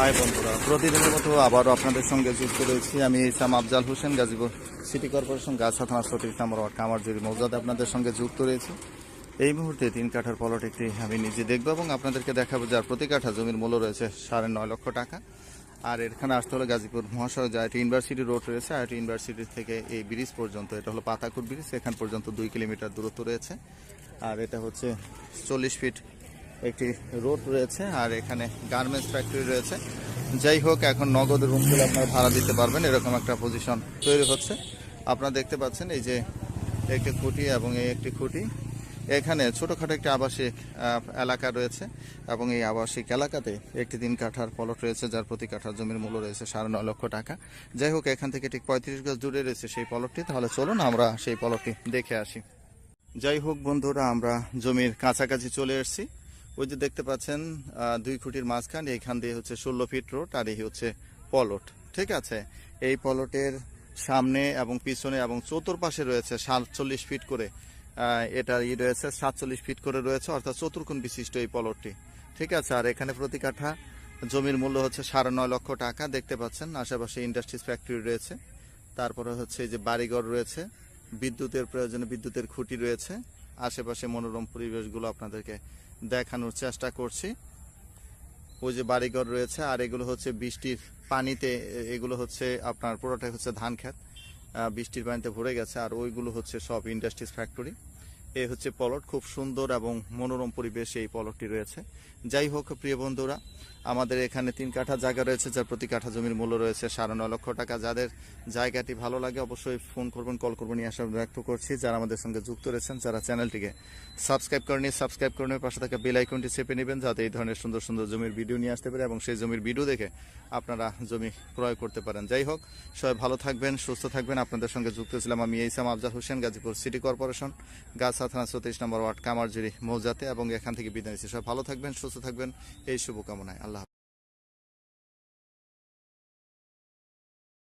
High বন্ধুরা, প্রতিদিনের মতো আবারও আপনাদের সঙ্গে যুক্ত রয়েছি আমি ইসাম আফজাল হোসেন, গাজীপুর সিটি কর্পোরেশন, গাছা থানা নম্বর ওয়ার্ড কামারজুরি মৌজাদ আপনাদের সঙ্গে যুক্ত রয়েছি। এই মুহূর্তে তিন কাঠার পলট একটি আমি নিজে দেখব এবং আপনাদেরকে দেখাবো যার প্রতি কাঠা জমির মূল্য রয়েছে সাড়ে নয় লক্ষ টাকা। আর এখানে আসতে হলে গাজীপুর মহাসড়ক যায় ইউনিভার্সিটি রোড রয়েছে আইটি ইউনিভার্সিটি থেকে এই ব্রিজ পর্যন্ত, এটা হলো পাতাকুট ব্রিজ, এখান পর্যন্ত দুই কিলোমিটার দূরত্ব রয়েছে। আর এটা হচ্ছে চল্লিশ ফিট একটি রোড রয়েছে আর এখানে গার্মেন্টস ফ্যাক্টরি রয়েছে। যাই হোক, এখন নগদ রুমগুলো আপনারা ভাড়া দিতে পারবেন। এরকম একটা পজিশন তৈরি হচ্ছে। আপনারা দেখতে পাচ্ছেন এই যে একটি খুঁটি এবং এই একটি খুঁটি। এখানে ছোটোখাটো একটি আবাসিক এলাকা রয়েছে এবং এই আবাসিক এলাকাতে একটি দিন কাঠার পলট রয়েছে, যার প্রতি কাঠার জমির মূল্য রয়েছে সাড়ে নয় লক্ষ টাকা। যাই হোক, এখান থেকে ঠিক পঁয়ত্রিশ গজ দূরে রয়েছে সেই পলটটি। তাহলে চলুন আমরা সেই পলটটি দেখে আসি। যাই হোক বন্ধুরা, আমরা জমির কাছাকাছি চলে এসেছি। ওই যে দেখতে পাচ্ছেন দুই খুঁটির মাঝখান, এইখান দিয়ে হচ্ছে ষোলো ফিট রোড আর এই হচ্ছে পলট, ঠিক আছে? এই পলটের সামনে এবং পিছনে এবং চতুর্পাশে রয়েছে সাতচল্লিশ ফিট করে এটা ই রয়েছে, সাতচল্লিশ ফিট করে রয়েছে, অর্থাৎ চতুর্কোণ বিশিষ্ট এই পলটটি, ঠিক আছে? আর এখানে প্রতি কাঠা জমির মূল্য হচ্ছে সাড়ে নয় লক্ষ টাকা, দেখতে পাচ্ছেন? আশেপাশে ইন্ডাস্ট্রিজ ফ্যাক্টরি রয়েছে, তারপরে হচ্ছে এই যে বাড়িঘর রয়েছে, বিদ্যুতের প্রয়োজনে বিদ্যুতের খুঁটি রয়েছে, আশেপাশে মনোরম পরিবেশগুলো আপনাদেরকে দেখানোর চেষ্টা করছি। ওই যে বাড়িঘর রয়েছে, আর এগুলো হচ্ছে বৃষ্টির পানিতে এ- এগুলো হচ্ছে আপনার পুরোটাই হচ্ছে ধান খেত বৃষ্টির পানিতে ভরে গেছে, আর ওইগুলো হচ্ছে সব ইন্ডাস্ট্রিজ ফ্যাক্টরি। এই হচ্ছে পলট, খুব সুন্দর এবং মনোরম পরিবেশে এই পলটটি রয়েছে। যাই হোক, প্রিয় বন্ধুরা আমাদের এখানে তিন কাঠা জায়গা রয়েছে, যার প্রতি কাঠা জমির মূল্য রয়েছে সাড়ে নয় লক্ষ টাকা। যাদের জায়গাটি ভালো লাগে, অবশ্যই ফোন করবেন, কল করবেন আশা ব্যক্ত করছি। যারা আমাদের সঙ্গে যুক্ত রয়েছেন, যারা চ্যানেলটিকে সাবস্ক্রাইব করেনি সাবস্ক্রাইব করে নিয়ে পাশে থাকা বেল আইকনটি চেপে নেবেন, যাতে এই ধরনের সুন্দর সুন্দর জমির ভিডিও নিয়ে আসতে পারে এবং সেই জমির ভিডিও দেখে আপনারা জমি ক্রয় করতে পারেন। যাই হোক, সবাই ভালো থাকবেন, সুস্থ থাকবেন। আপনাদের সঙ্গে যুক্ত ছিলাম আমি ইসাম আফজাল হোসেন, গাজীপুর সিটি কর্পোরেশন, গাছা থানা সতীশ নম্বর ওয়ার্ড কামারজুরি মৌজাতে। এবং এখান থেকে বিদায় নিচ্ছি। সবাই ভালো থাকবেন, সুস্থ থাকবেন। এই শুভকামনায় আল্লাহ হাফেজ।